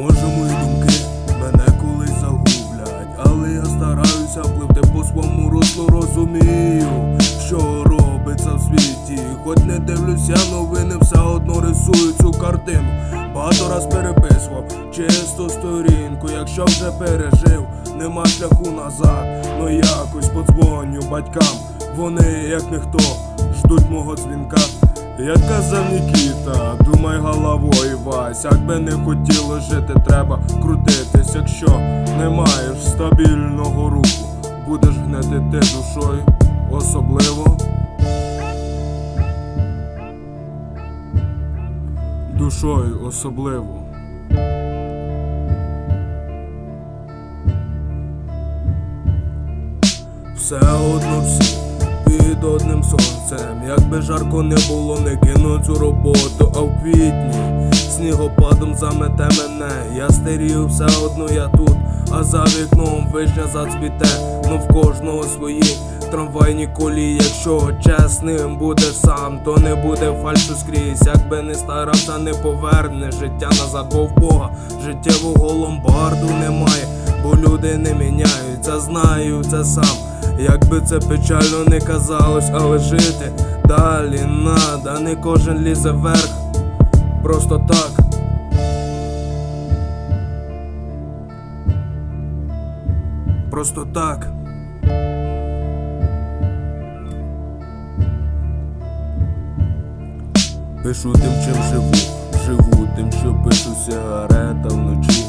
Може мої думки мене колись загублять, але я стараюся пливти по своєму руслу, розумію, що робиться в світі. Хоч не дивлюся, новини все одно рисую цю картину. Багато раз переписував чисту сторінку, якщо вже пережив, нема шляху назад, ну якось подзвоню батькам, вони як ніхто ждуть мого дзвінка. Як казав Нікіта, думай головою Вась, як би не хотіло жити, треба крутитись, якщо не маєш стабільного руху, будеш гнити ти душою, особливо. Душою особливо. Все одно всі під одним сонцем. Якби жарко не було, не кину цю роботу, а в квітні снігопадом замете мене. Я старію, все одно я тут, а за вікном вишня зацвіте, ну в кожного свої трамвайні колії. Якщо чесним будеш сам, то не буде фальшу скрізь. Якби не старався, не поверне життя назад, бо в Бога життєвого ломбарду немає, бо люди не міняються, знаю це сам. Якби це печально не казалось, але жити далі надо, не кожен лізе вверх, просто так. Просто так. Пишу тим, чим живу, живу тим, що пишу сигарета вночі.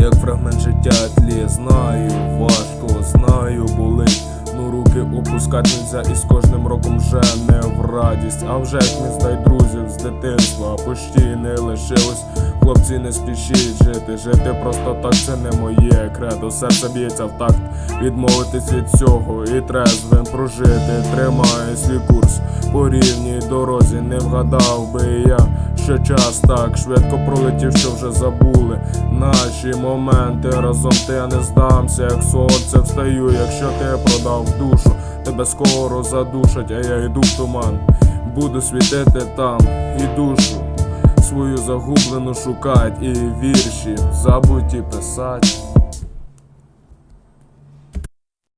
Як фрагмент життя тлі, знаю, важко, знаю, болить. Руки і з кожним роком вже не в радість. А вже ж не здай друзів з дитинства, почти не лишилось. Хлопці, не спішіть жити, жити просто так це не моє кредо. Серце б'ється в такт, відмовитись від цього і трезвим прожити. Тримаю свій курс по рівній дорозі, не вгадав би я, що час так швидко пролетів, що вже забули наші моменти. Разом ти я не здамся, як сонце встаю, якщо ти продав душу, тебе скоро задушать, а я йду в туман. Буду світити там і душу свою загублену шукать, і вірші забуті писать.